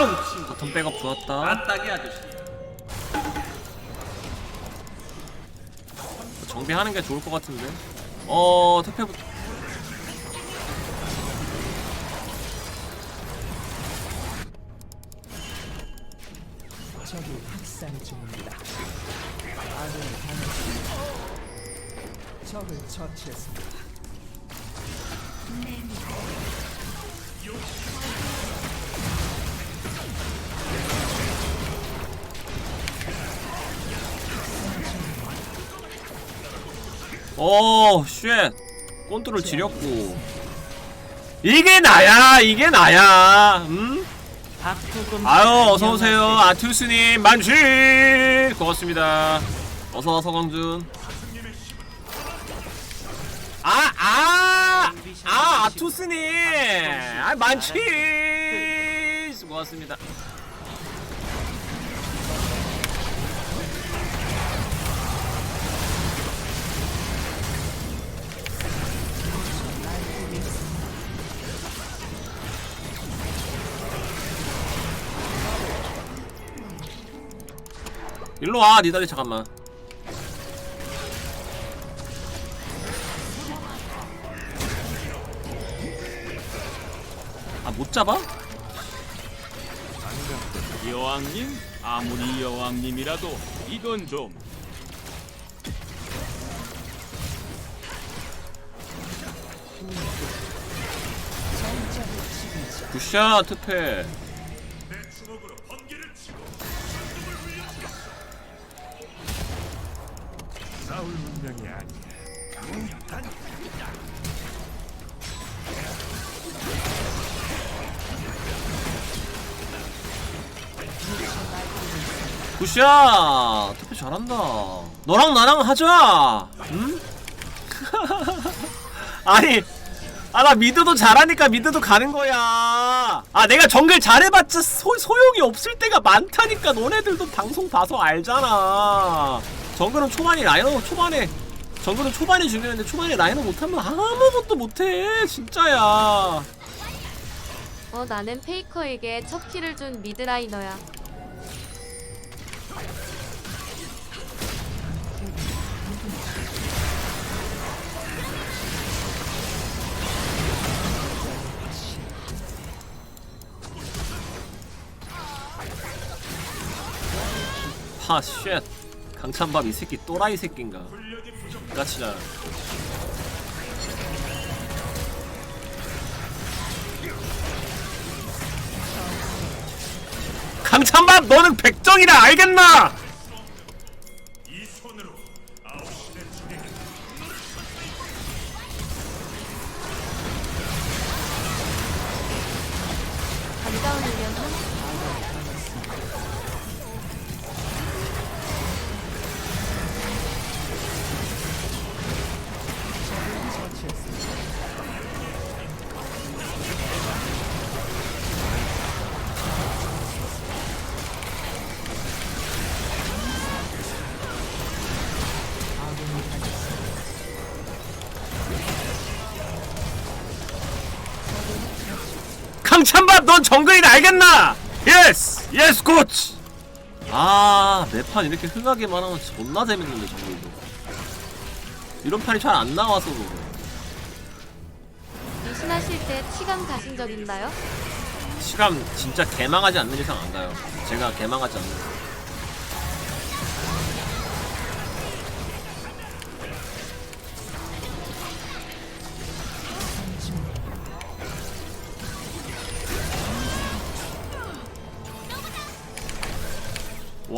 아우 친구 바텀 백업 좋았다 아따기 아저씨 정비하는 게 좋을 것 같은데 어 태페부터 적이 학살 중입니다. 아군이 당했습니다. 적을 처치했습니다. 어, 쉣. 꼰뚜를 지렸고. 이게 나야, 이게 나야. 음? 아유, 어서 오세요, 아투스님 만취. 고맙습니다. 어서 와 서 광준. 아, 아, 아, 아투스님. 아, 만취. 고맙습니다. 일로 와, 니다리 잠깐만. 아, 못 잡아? 여왕님? 아무리 여왕님이라도 이건 좀 굿샷, 투패. 굿샷! 투패 잘한다. 너랑 나랑 하자! 응? 아니, 아, 나 미드도 잘하니까 미드도 가는 거야. 아, 내가 정글 잘해봤자 소, 소용이 없을 때가 많다니까. 너네들도 방송 봐서 알잖아. 정글은 초반이 라이너 초반에. 정글은 초반이 중요한데 초반에 라이너 못하면 아무것도 못해. 진짜야. 어 나는 페이커에게 첫 키를 준 미드라이너야. 하, 쉣. 강찬밥 이 새끼 또라이 새끼인가. 까치잖아. 강찬밥 너는 백정이라 알겠나? 강찬밥 넌 정글이라 알겠나? 예스! 예스 코치! 아, 매판 이렇게 흥하게만 하면 존나 재밌는데 정글도. 이런 판이 잘 안 나와서 그래. 리신하실 때 치감 가신 적 있나요? 시간 진짜 개망하지 않는 이상 안 가요. 제가 개망하지 않는 이상.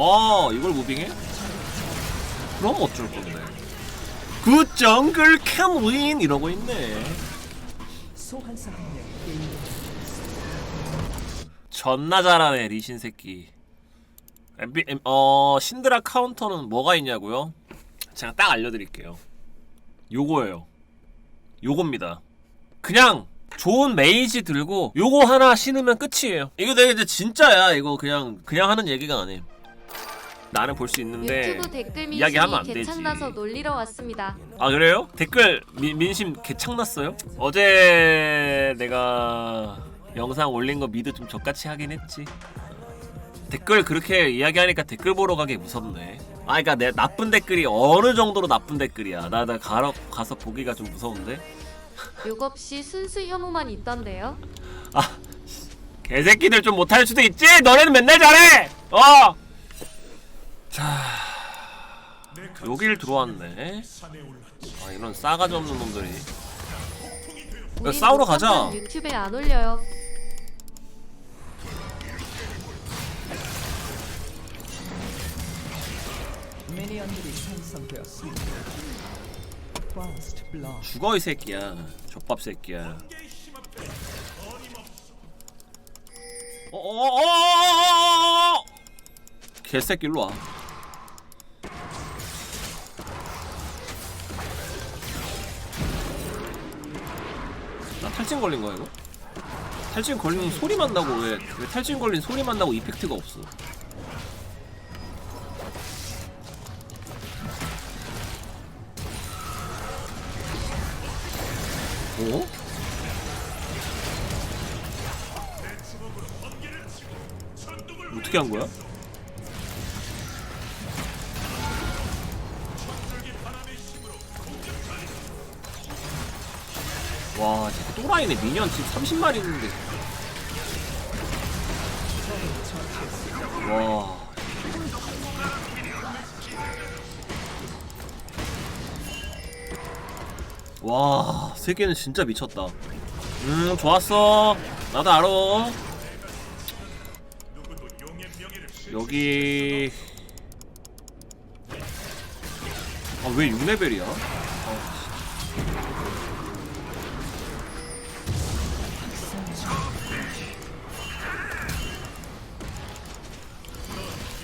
와 이걸 무빙해? 그럼 어쩔 건데. 굿 정글 캠윈 이러고 있네. 존나 잘하네 리신 새끼. MB, M- 어 신드라 카운터는 뭐가 있냐고요? 제가 딱 알려드릴게요. 요거예요. 요겁니다. 그냥 좋은 메이지 들고 요거 하나 신으면 끝이에요. 이거 내가 이제 진짜야. 이거 그냥 그냥 하는 얘기가 아니에요 나는 볼 수 있는데 유튜브 댓글 이야기하면 안 민심이 되지. 개창나서 놀리러 왔습니다. 아 그래요? 댓글 미, 민심 개창났어요? 어제 내가 영상 올린 거 미드 좀 적같이 하긴 했지. 댓글 그렇게 이야기하니까 댓글 보러 가기 무섭네. 아, 그러니까 내 나쁜 댓글이 어느 정도로 나쁜 댓글이야. 나 나 가러 가서 보기가 좀 무서운데. 욕 없이 순수 혐오만 있던데요. 아, 개새끼들 좀 못할 수도 있지. 너네는 맨날 잘해. 어. 자 여길 들어왔네 아 이런 싸가지 없는 놈들이 야, 싸우러 가자. 유튜브에 안 올려요. 미니언들이 생성되었습니다. 죽어 이 새끼야. 족밥 새끼야. 어어어어어어어! 개새끼 일로 와. 탈진 걸린 거야 이거? 탈진 걸리면 소리만 나고 왜, 왜 탈진 걸린 소리만 나고 이펙트가 없어? 어? 어떻게 한 거야? 와, 또라이네. 미니언 지금 30마리 있는데. 와. 와, 세계는 진짜 미쳤다. 음, 좋았어. 나도 알아. 여기 아 왜 6레벨이야?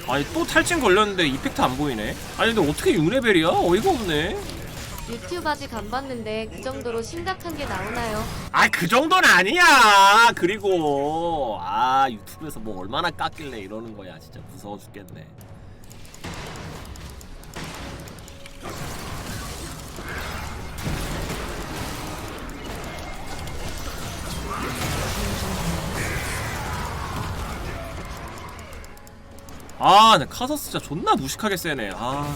아니 또 탈진 걸렸는데 이펙트 안 보이네. 아니 근데 어떻게 6레벨이야? 어이가 없네. 유튜브 아직 안 봤는데 그 정도로 심각한 게 나오나요? 아 그 정도는 아니야. 그리고 아 유튜브에서 뭐 얼마나 깎길래 이러는 거야. 진짜 무서워 죽겠네 아, 근데 카서스 진짜 존나 무식하게 세네. 아.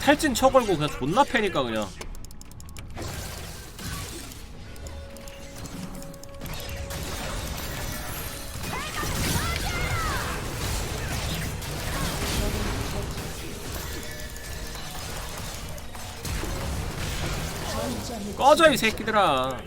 탈진 쳐걸고 그냥 존나 패니까 그냥. 꺼져 이 새끼들아.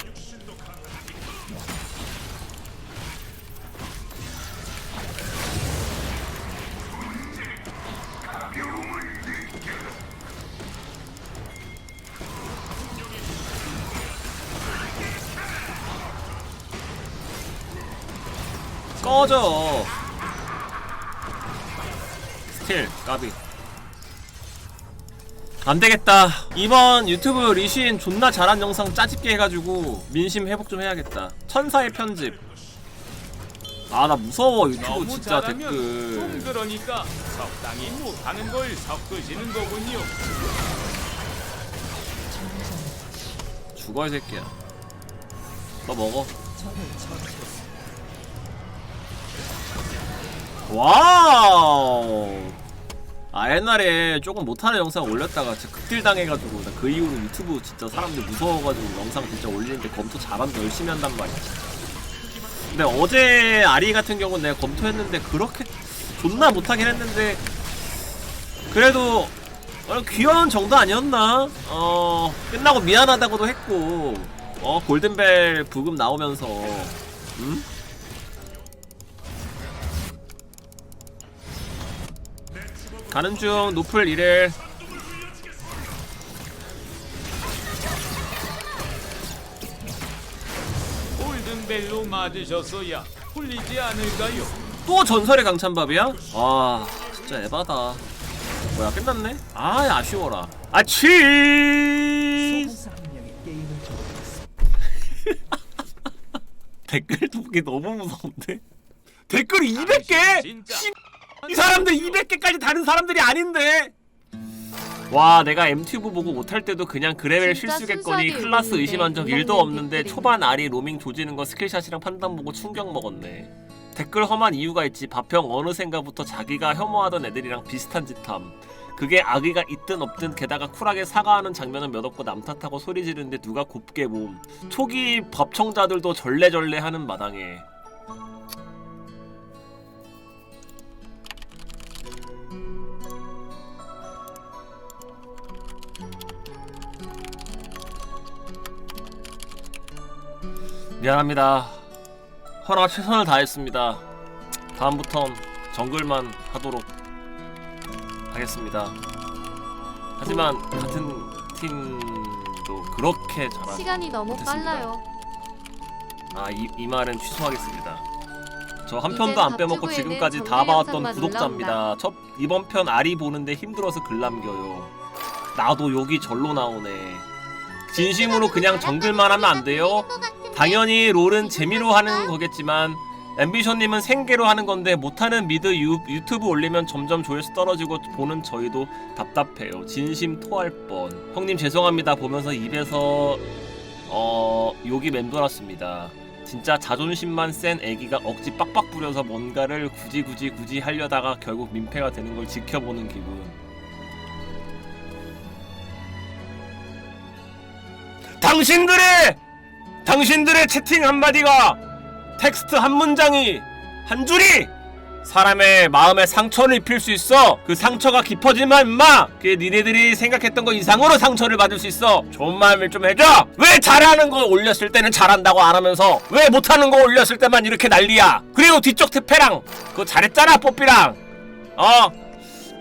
꺼져. 스틸 까비. 안 되겠다. 이번 유튜브 리신 존나 잘한 영상 짜집게 해가지고 민심 회복 좀 해야겠다. 천사의 편집. 아 나 무서워 유튜브 진짜 댓글. 그러니까 적당히 못하는 걸 섞으시는 거군요. 죽어 이 새끼야. 너 먹어. 와우. 아 옛날에 조금 못하는 영상 올렸다가 진짜 극딜 당해가지고 나 그 이후로 유튜브 진짜 사람들 무서워가지고 영상 진짜 올리는데 검토 잘한다 열심히 한단 말이야. 근데 어제 아리 같은 경우는 내가 검토했는데 그렇게 존나 못하긴 했는데 그래도 어, 귀여운 정도 아니었나? 어 끝나고 미안하다고도 했고 어 골든벨 부금 나오면서 음? 가는 중 노플 이래 골든벨로 맞으셨어야 풀리지 않을까요? 또 전설의 강찬밥이야? 아 진짜 에바다 뭐야 끝났네? 아 아쉬워라 아치. 댓글 보기 너무 무서운데 댓글이 200개? 이 사람들 200개까지 다른 사람들이 아닌데. 와 내가 MTV 보고 못할 때도 그냥 그레벨 진짜 실수겠거니 순수하게 클라스 의심한 적 이런 1도 게 없는데 초반 아리 로밍 조지는 거 스킬샷이랑 판단 보고 충격 먹었네. 댓글 험한 이유가 있지. 바평 어느샌가부터 자기가 혐오하던 애들이랑 비슷한 짓함. 그게 악의가 있든 없든 게다가 쿨하게 사과하는 장면은 몇 없고 남 탓하고 소리 지르는데 누가 곱게 봄 초기 법청자들도 절레절레 하는 마당에 미안합니다. 허나 최선을 다했습니다. 다음부턴 정글만 하도록 하겠습니다. 하지만 같은 팀도 그렇게 잘하지. 시간이 너무 못했습니다. 빨라요. 아, 이, 이 말은 취소하겠습니다. 저 한 편도 안 빼먹고 지금까지 다 정글 봐왔던 영상만 구독자입니다. 첫 이번 편 아리 보는데 힘들어서 글 남겨요. 나도 욕이 절로 나오네. 진심으로 그냥 정글만 하면 안 돼요? 당연히 롤은 재미로 하는 거겠지만 앰비션님은 생계로 하는 건데 못하는 미드 유, 유튜브 올리면 점점 조회수 떨어지고 보는 저희도 답답해요. 진심 토할 뻔. 형님 죄송합니다. 보면서 입에서 어 욕이 맴돌았습니다. 진짜 자존심만 센 애기가 억지 빡빡 부려서 뭔가를 굳이 굳이 굳이 하려다가 결국 민폐가 되는 걸 지켜보는 기분. 당신들의 당신들의 채팅 한마디가 텍스트 한 문장이 한 줄이 사람의 마음에 상처를 입힐 수 있어. 그 상처가 깊어지면 임마 그게 니네들이 생각했던 거 이상으로 상처를 받을 수 있어. 좋은 마음을 좀 해줘. 왜 잘하는 거 올렸을 때는 잘한다고 안 하면서 왜 못하는 거 올렸을 때만 이렇게 난리야? 그리고 뒤쪽 특패랑 그거 잘했잖아 뽀삐랑. 어?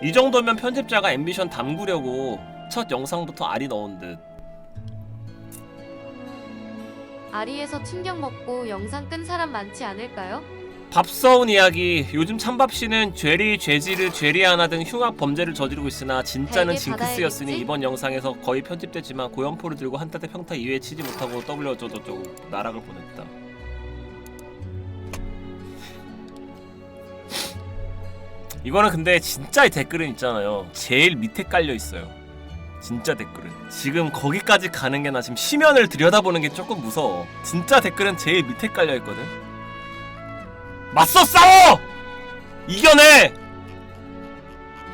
이 정도면 편집자가 앰비션 담그려고 첫 영상부터 알이 넣은 듯 아리에서 충격 먹고 영상 끈 사람 많지 않을까요? 밥서운 이야기 요즘 찬밥씨는 죄리 죄지르 죄리아나 등 흉악 범죄를 저지르고 있으나 진짜는 달게 징크스였으니 받아야겠지? 이번 영상에서 거의 편집됐지만 고연포를 들고 한타대 평타 이외에 치지 못하고 W 어쩌고저쩌고 나락을 보냈다 이거는 근데 진짜 이 댓글은 있잖아요 제일 밑에 깔려 있어요 진짜 댓글은. 지금 거기까지 가는 게 나 지금 시면을 들여다보는 게 조금 무서워. 진짜 댓글은 제일 밑에 깔려 있거든. 맞서 싸워! 이겨내!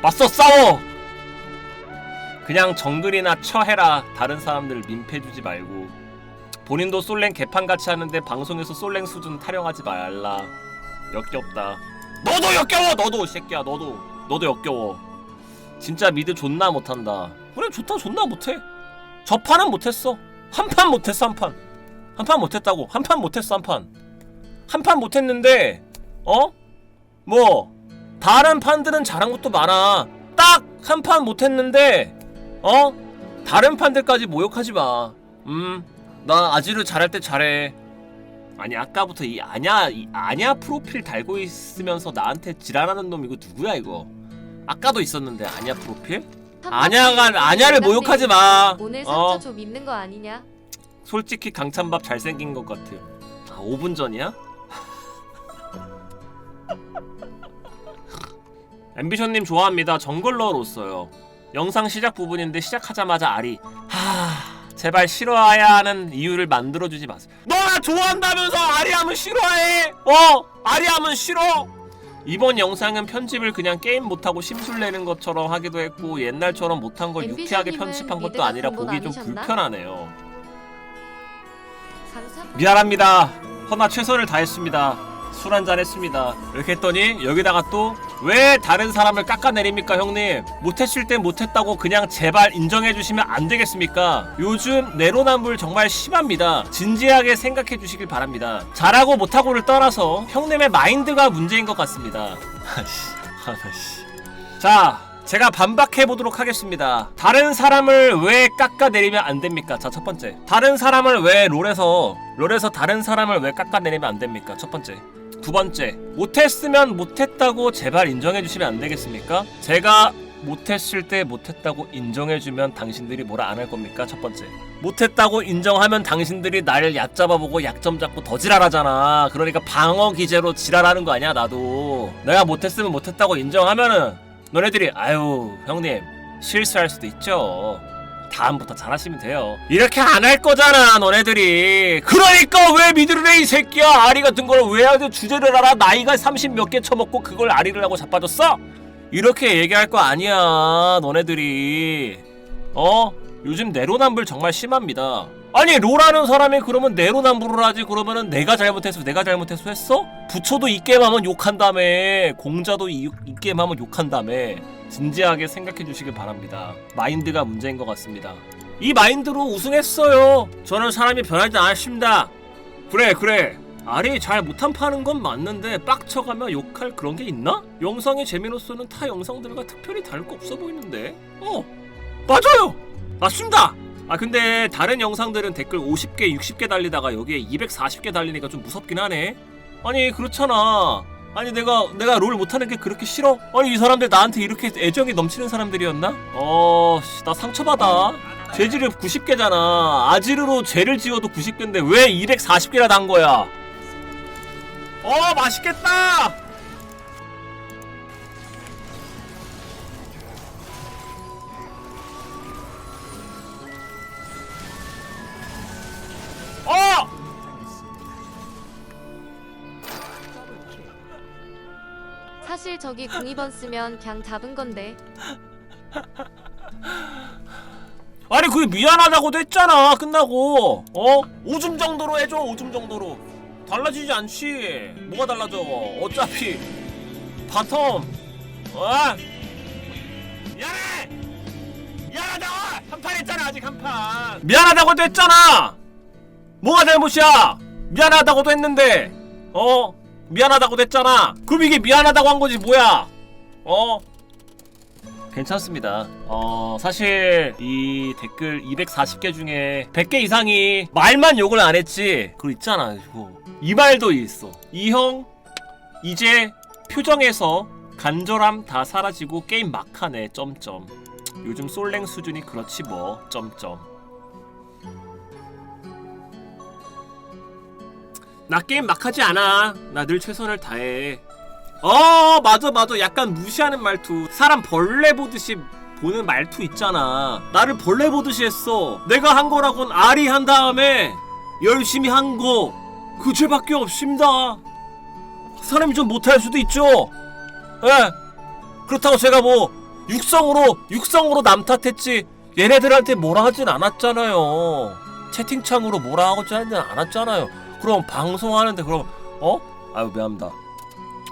맞서 싸워! 그냥 정글이나 처해라. 다른 사람들 민폐주지 말고. 본인도 솔랭 개판같이 하는데 방송에서 솔랭 수준 타령하지 말라. 역겹다. 너도 역겨워! 너도 이 새끼야 너도. 너도 역겨워. 진짜 미드 존나 못한다 그래 좋다 존나 못해. 저 판은 못했어. 한 판 못했어 한판. 한 판 못했다고. 한 판 못했어 한판. 한 판 못했는데 어? 뭐 다른 판들은 잘한 것도 많아. 딱 한 판 못했는데 어? 다른 판들까지 모욕하지 마. 음, 나 아지르 잘할 때 잘해. 아니 아까부터 이 아냐 이 아냐 프로필 달고 있으면서 나한테 지랄하는 놈 이거 누구야 이거? 아까도 있었는데 아냐 프로필? 아냐가 아냐를 모욕하지 마 오늘 어. 상처 좀 입는 거 아니냐? 솔직히 강찬밥 잘생긴 것 같아. 아, 5분 전이야? 앰비션님 좋아합니다. 정글러로서요. 영상 시작 부분인데 시작하자마자 아리. 하... 제발 싫어해야 하는 이유를 만들어주지 마세요. 너나 좋아한다면서 아리하면 싫어해? 어? 아리하면 싫어? 이번 영상은 편집을 그냥 게임 못하고 심술 내는 것처럼 하기도 했고 옛날처럼 못한 걸 유쾌하게 편집한 것도 아니라 보기 좀? 불편하네요. 미안합니다. 허나 최선을 다했습니다. 술 한잔 했습니다. 이렇게 했더니 여기다가 또 왜 다른 사람을 깎아내립니까 형님? 못했을 땐 못했다고 그냥 제발 인정해 주시면 안 되겠습니까? 요즘 내로남불 정말 심합니다. 진지하게 생각해 주시길 바랍니다. 잘하고 못하고를 떠나서 형님의 마인드가 문제인 것 같습니다. 아씨, 하나씨. 자, 제가 반박해 보도록 하겠습니다. 다른 사람을 왜 깎아내리면 안 됩니까? 자, 첫 번째. 다른 사람을 왜 롤에서 롤에서 다른 사람을 왜 깎아내리면 안 됩니까? 첫 번째. 두 번째. 못했으면 못했다고 제발 인정해 주시면 안 되겠습니까? 제가 못했을 때 못했다고 인정해주면 당신들이 뭐라 안 할 겁니까? 첫 번째. 못했다고 인정하면 당신들이 나를 얕잡아보고 약점 잡고 더 지랄하잖아. 그러니까 방어 기제로 지랄하는 거 아니야, 나도. 내가 못했으면 못했다고 인정하면은 너네들이 아유 형님 실수할 수도 있죠. 다음부터 잘하시면 돼요. 이렇게 안 할 거잖아, 너네들이. 그러니까 왜 미드를 해, 이 새끼야. 아리 같은 걸왜 하든 주제를 알아. 나이가 30 몇 개 쳐먹고 그걸 아리를 하고 자빠졌어? 이렇게 얘기할 거 아니야, 너네들이. 어? 요즘 내로남불 정말 심합니다. 아니 로라는 사람이 그러면 내로남불을 하지 그러면은 내가 잘못해서 내가 잘못해서 했어? 부처도 이 게임 하면 욕한 다음에 공자도 이, 이 게임 하면 욕한 다음에 진지하게 생각해 주시길 바랍니다. 마인드가 문제인 것 같습니다. 이 마인드로 우승했어요. 저는 사람이 변하지 않았습니다. 그래 그래. 아리 잘 못한 파는 건 맞는데 빡쳐가며 욕할 그런 게 있나? 영상의 재미로서는 타 영상들과 특별히 다를 거 없어 보이는데. 어 맞아요. 맞습니다. 아 근데 다른 영상들은 댓글 50개, 60개 달리다가 여기에 240개 달리니까 좀 무섭긴 하네. 아니 그렇잖아. 아니 내가 내가 롤 못하는 게 그렇게 싫어? 아니 이 사람들 나한테 이렇게 애정이 넘치는 사람들이었나? 어, 씨, 나 상처받아. 죄질이 90개잖아. 아지르로 죄를 지어도 90개인데 왜 240개나 단 거야? 어, 맛있겠다. 저기 궁이번 쓰면 그냥 잡은 건데. 아니 그게 미안하다고도 했잖아. 끝나고. 어? 오줌 정도로 해줘 오줌 정도로. 달라지지 않지. 뭐가 달라져? 어차피. 바텀. 어? 미안해! 미안하다고! 한 판 했잖아 아직 한판. 미안하다고도 했잖아! 뭐가 잘못이야? 미안하다고도 했는데. 어? 미안하다고도 했잖아 그럼 이게 미안하다고 한 거지 뭐야 어? 괜찮습니다. 어, 사실 이 댓글 240개 중에 100개 이상이 말만 욕을 안 했지. 그거 있잖아. 이거. 이 말도 있어. 이 형 이제 표정에서 간절함 다 사라지고 게임 막하네. 점점. 요즘 솔랭 수준이 그렇지 뭐. 점점. 나 게임 막 하지 않아. 나 늘 최선을 다해. 어 맞아 맞아. 약간 무시하는 말투. 사람 벌레 보듯이 보는 말투 있잖아. 나를 벌레 보듯이 했어. 내가 한 거라곤 아리 한 다음에 열심히 한 거. 그 죄밖에 없습니다. 사람이 좀 못할 수도 있죠. 예. 그렇다고 제가 뭐 육성으로 육성으로 남 탓했지 얘네들한테 뭐라 하진 않았잖아요. 채팅창으로 뭐라 하진 않았잖아요 그럼 방송하는데 그럼 어? 아유 미안합니다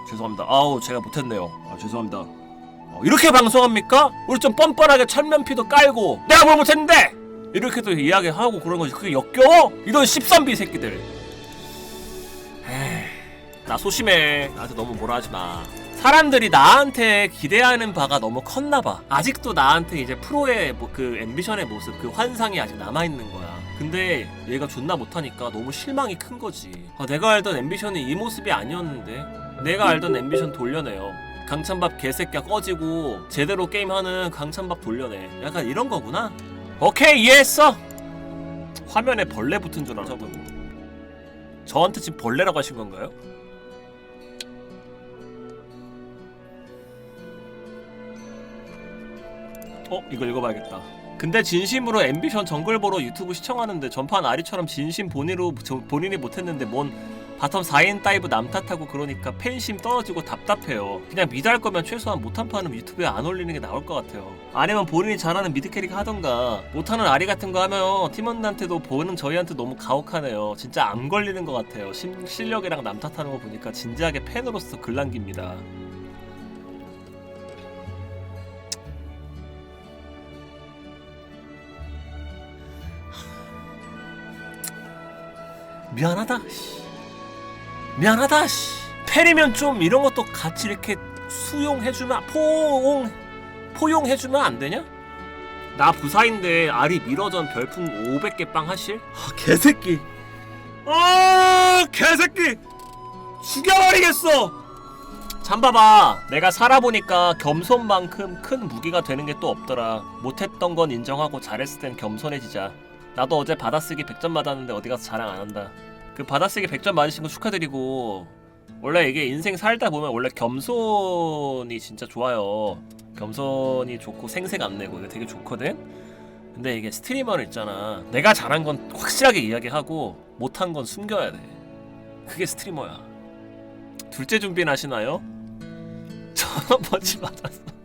죄송합니다. 아우 제가 못했네요. 아 죄송합니다. 어, 이렇게 방송합니까? 우리 좀 뻔뻔하게 철면피도 깔고 내가 뭘 못했는데 이렇게도 이야기하고 그런 거지 그게 역겨워? 이런 씹선비 새끼들. 에이, 나 소심해. 나한테 너무 뭐라 하지 마. 사람들이 나한테 기대하는 바가 너무 컸나 봐. 아직도 나한테 이제 프로의 뭐 그 앰비션의 모습, 그 환상이 아직 남아 있는 거야. 근데 얘가 존나 못하니까 너무 실망이 큰 거지. 아, 내가 알던 앰비션이 이 모습이 아니었는데. 내가 알던 앰비션 돌려내요. 강찬밥 개새끼야 꺼지고 제대로 게임하는 강찬밥 돌려내. 약간 이런 거구나. 오케이 이해했어. 화면에 벌레 붙은 줄. 저분. 저한테 지금 벌레라고 하신 건가요? 어 이거 읽어봐야겠다. 근데 진심으로 앰비션 정글 보러 유튜브 시청하는데 전판 아리처럼 진심 본인으로 저- 본인이 못했는데 뭔 바텀 4인 다이브 남 탓하고 그러니까 팬심 떨어지고 답답해요. 그냥 미드 할 거면 최소한 못한 판은 유튜브에 안 올리는 게 나을 것 같아요. 아니면 본인이 잘하는 미드 캐릭 하던가 못하는 아리 같은 거 하면 팀원한테도 보는 저희한테 너무 가혹하네요. 진짜 안 걸리는 것 같아요. 심- 실력이랑 남 탓하는 거 보니까 진지하게 팬으로서 글 남깁니다. 미안하다. 씨. 미안하다. 씨. 팬이면 좀 이런 것도 같이 이렇게 수용해주면 포용 포용해주면 안 되냐? 나 부사인데 아리 미러전 별풍 500개 빵 하실? 아, 개새끼. 아 개새끼. 죽여버리겠어. 잠 봐봐 내가 살아보니까 겸손만큼 큰 무기가 되는 게 또 없더라 못했던 건 인정하고 잘했을 땐 겸손해지자 나도 어제 받아쓰기 100점 맞았는데 어디 가서 자랑 안 한다 그 받아쓰기 100점 맞으신 거 축하드리고 원래 이게 인생 살다 보면 원래 겸손이 진짜 좋아요 겸손이 좋고 생색 안 내고 이거 되게 좋거든. 근데 이게 스트리머는 있잖아. 내가 잘한 건 확실하게 이야기하고 못한 건 숨겨야 돼. 그게 스트리머야. 둘째 준비는 하시나요? 전원 버치 받았는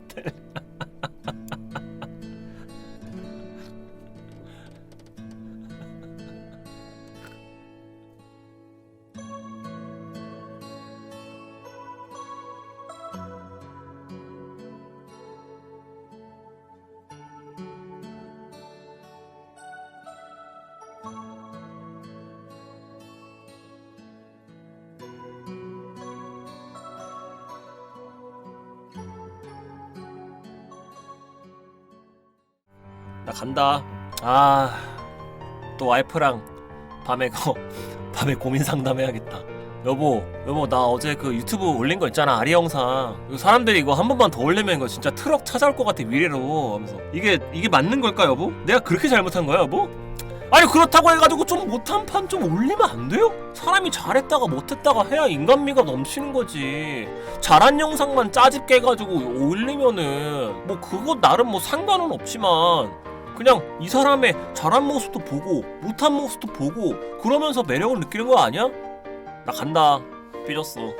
나 간다. 아, 또 와이프랑 밤에 거 밤에 고민 상담해야겠다. 여보, 여보 나 어제 그 유튜브 올린 거 있잖아 아리 영상. 이거 사람들이 이거 한 번만 더 올리면 이거 진짜 트럭 찾아올 것 같아 위례로. 하면서 이게 이게 맞는 걸까 여보? 내가 그렇게 잘못한 거야 여보? 아니 그렇다고 해가지고 좀 못한 판 좀 올리면 안 돼요? 사람이 잘했다가 못했다가 해야 인간미가 넘치는 거지. 잘한 영상만 짜집 깨가지고 올리면은 뭐 그거 나름 뭐 상관은 없지만 그냥 이 사람의 잘한 모습도 보고 못한 모습도 보고 그러면서 매력을 느끼는 거 아니야? 나 간다 삐졌어